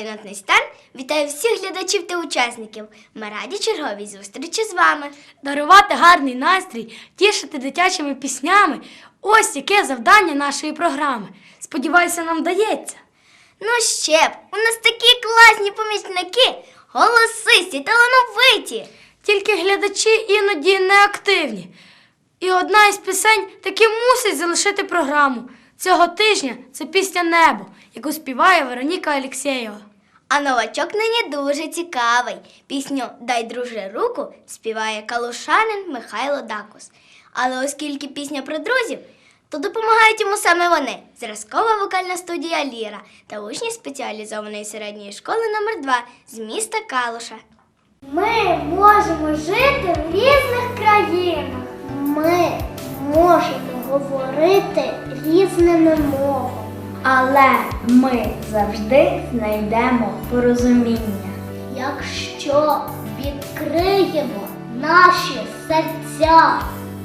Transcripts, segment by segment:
телеканалу «Нотний стан вітаю всіх глядачів та учасників. Ми раді черговій зустрічі з вами. Дарувати гарний настрій, тішити дитячими піснями. Ось яке завдання нашої програми. Сподіваюся, нам вдається. Ну ще б, у нас такі класні помічники, голосисті, талановиті. Тільки глядачі іноді неактивні. І одна із пісень таки мусить залишити програму. Цього тижня це пісня Небо, яку співає Вероніка Алєксєєва. А новачок нині дуже цікавий. Пісню Дай друже руку співає калушанин Михайло Дакус. Але оскільки пісня про друзів, то допомагають йому саме вони зразкова вокальна студія Ліра та учні спеціалізованої середньої школи номер 2 з міста Калуша. Ми можемо жити в різних країнах. Ми можемо говорити різними мовами. Але ми завжди знайдемо порозуміння. Якщо відкриємо наші серця,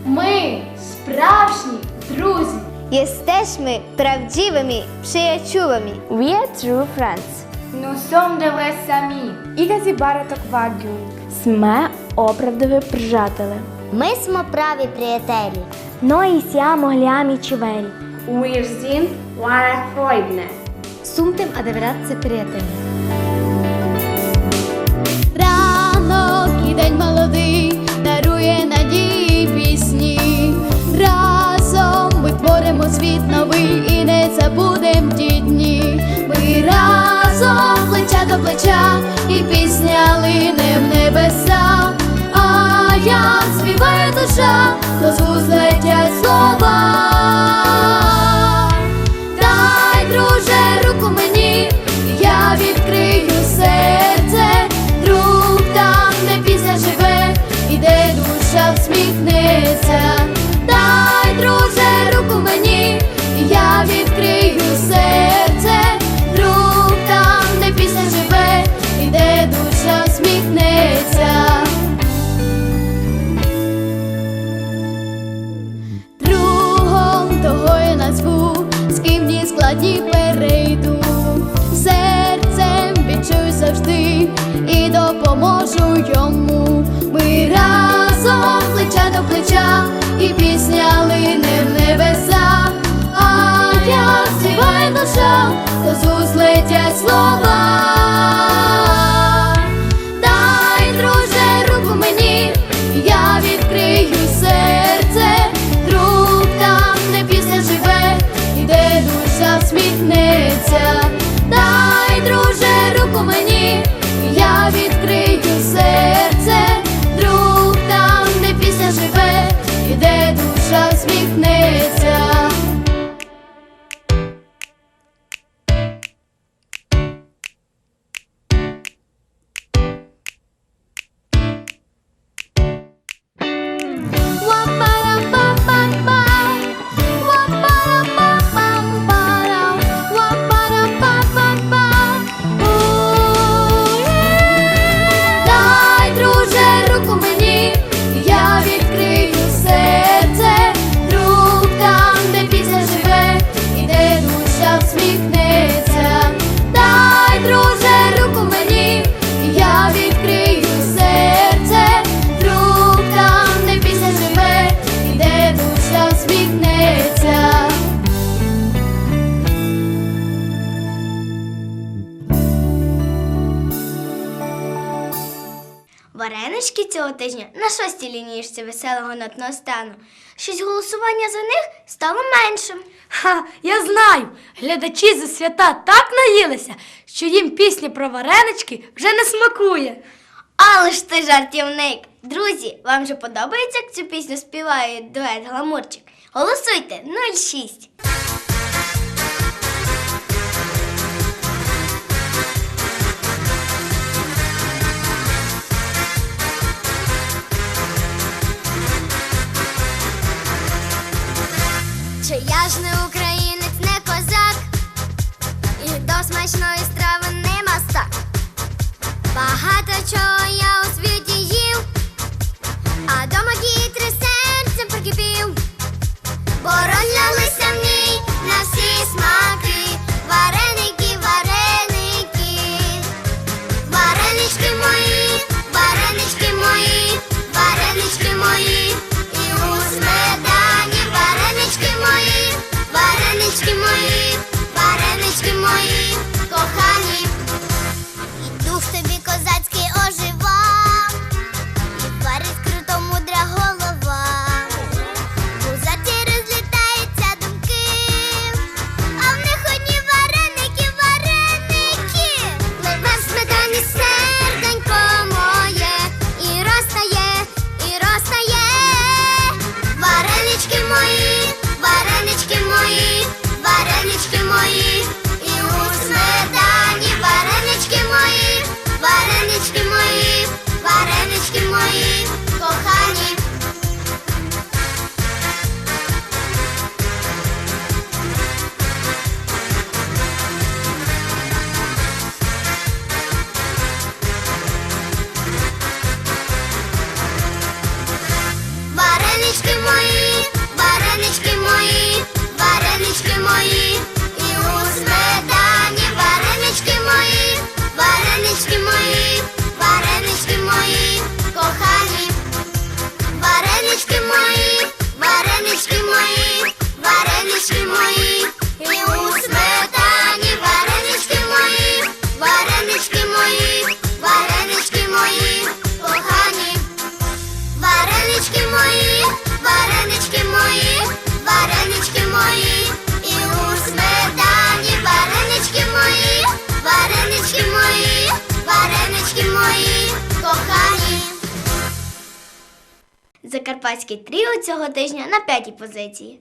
ми справжні друзі. Jesteśmy prawdziwymi przyjaciółmi. We are true friends. Nous sommes de vrais amis. Igazi baratok vagyunk. Сме оправдові приятели. Ми смо праві приятелі. Noi siamo gli amici veri. Sind wahre Freunde. Suntem adevărați prieteni. Ранок і день молодий дарує надії пісні. Разом ми творимо світ новий і не забудем ті дні. Ми разом плеча до плеча, і пісня лине в небеса. А як співає душа, то з слова. Цього тижня на шостій лінійці веселого нотного стану. Щось голосування за них стало меншим. Ха, я знаю, глядачі за свята так наїлися, що їм пісня про варенички вже не смакує. Але ж ти жартівник. Друзі, вам же подобається, як цю пісню співає дует Гламурчик? Голосуйте 06. Чи я ж не українець, не козак, і до смачної страви не мастак. Багато чого я у Закарпатський тріо цього тижня на п'ятій позиції.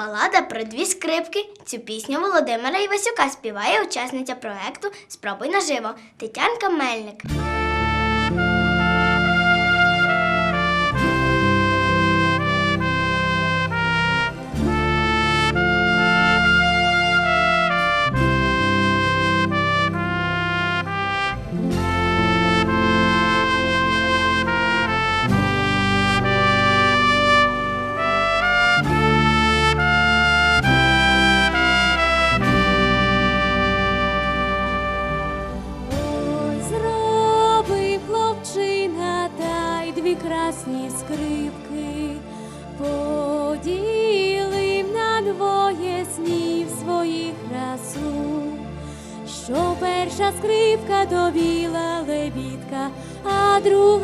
Балада про дві скрипки. Цю пісню Володимира Івасюка співає учасниця проекту Спробуй наживо Тетянка Мельник. Badru.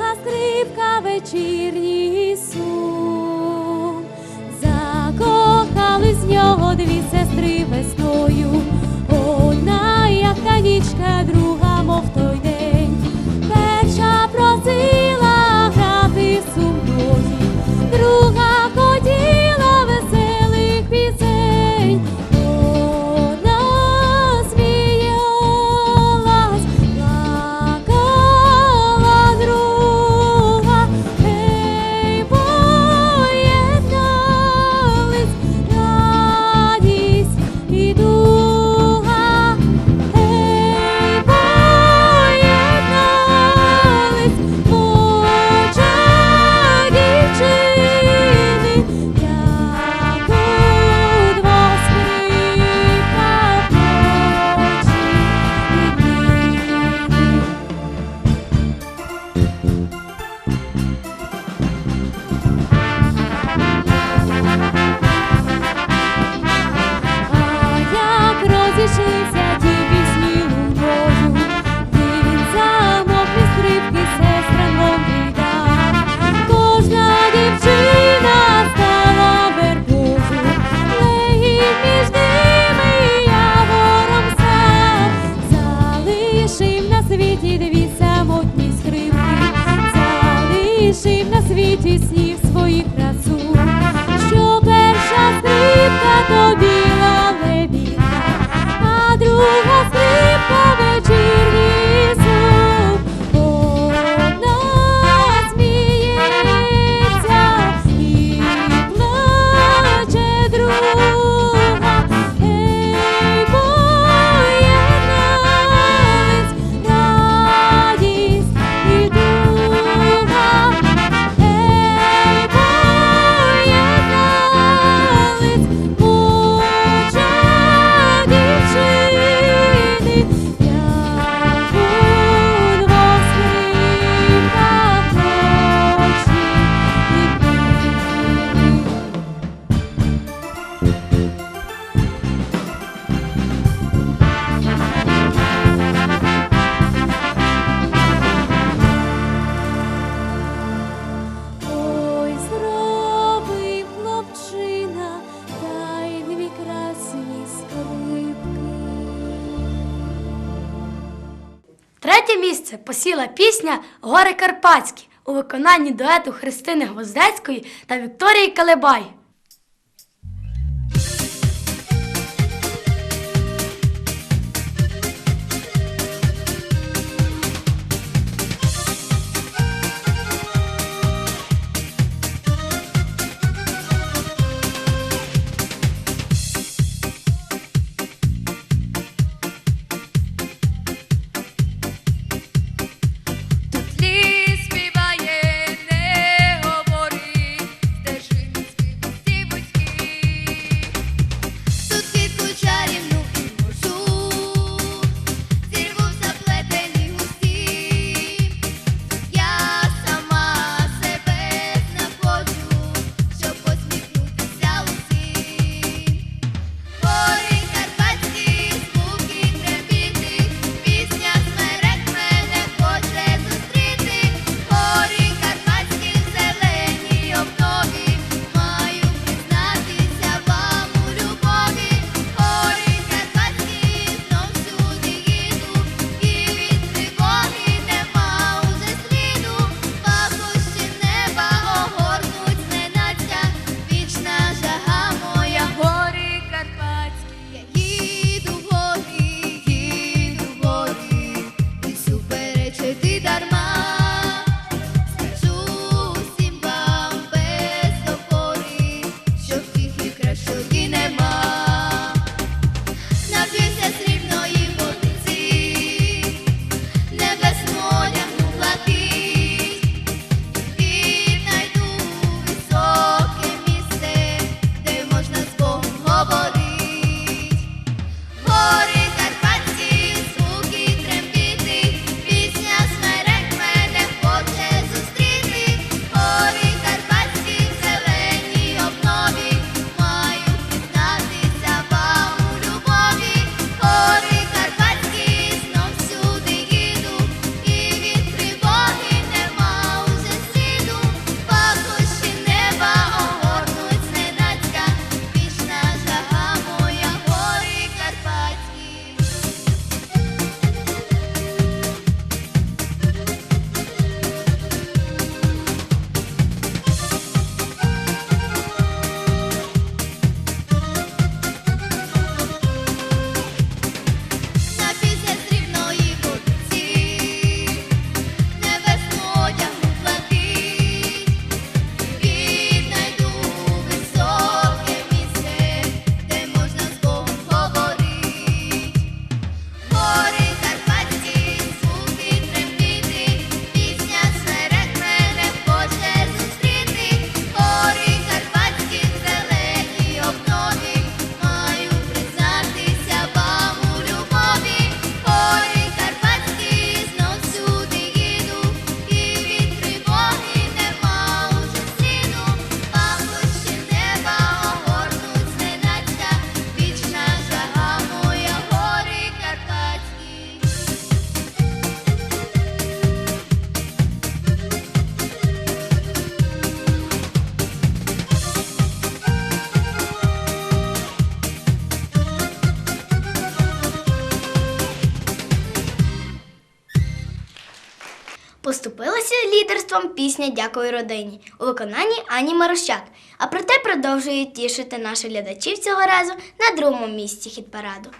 Третє місце посіла пісня Гори Карпатські у виконанні дуету Христини Гвоздецької та Вікторії Калебай. пісня Дякую родині у виконанні Ані Морощак. А проте продовжує тішити наших глядачів цього разу на другому місці хіт параду.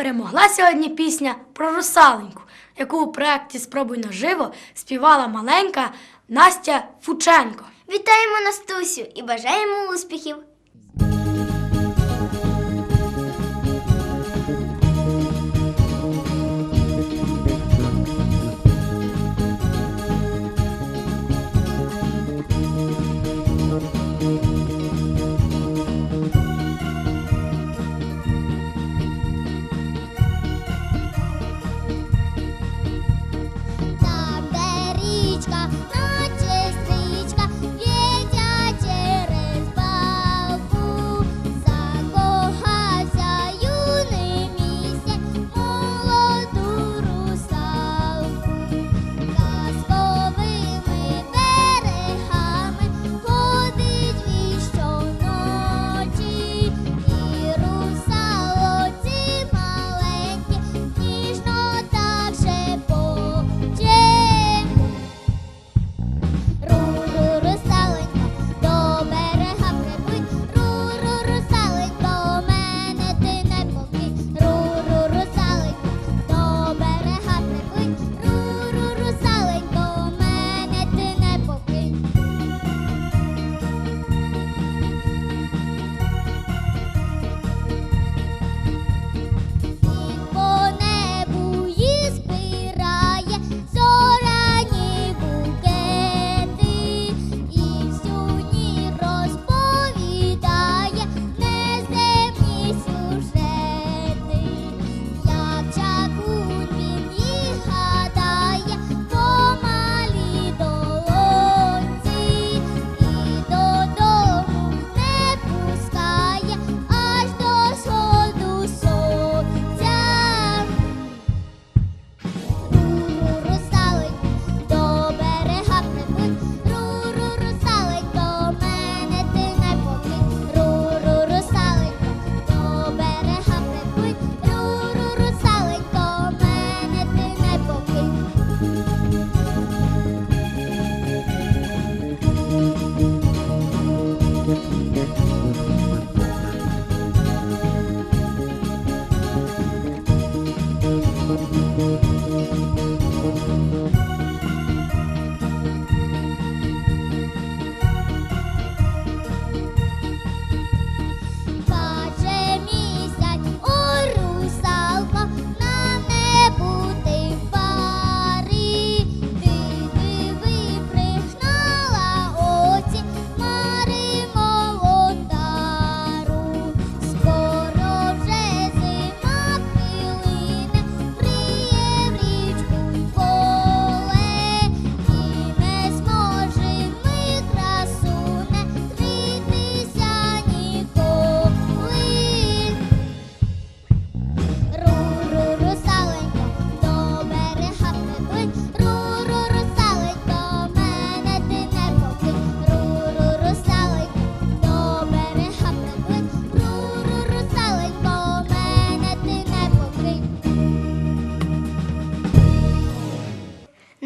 перемогла сьогодні пісня про русаленьку, яку у проєкті Спробуй наживо співала маленька Настя Фученко. Вітаємо Настусю і бажаємо успіхів!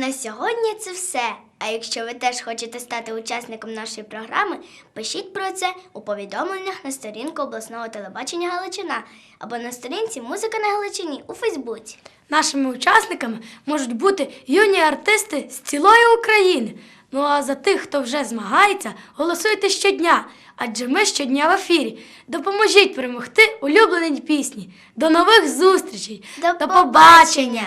На сьогодні це все. А якщо ви теж хочете стати учасником нашої програми, пишіть про це у повідомленнях на сторінку обласного телебачення Галичина або на сторінці Музика на Галичині у Фейсбуці. Нашими учасниками можуть бути юні артисти з цілої України. Ну а за тих, хто вже змагається, голосуйте щодня, адже ми щодня в ефірі. Допоможіть перемогти улюблені пісні. До нових зустрічей! До побачення!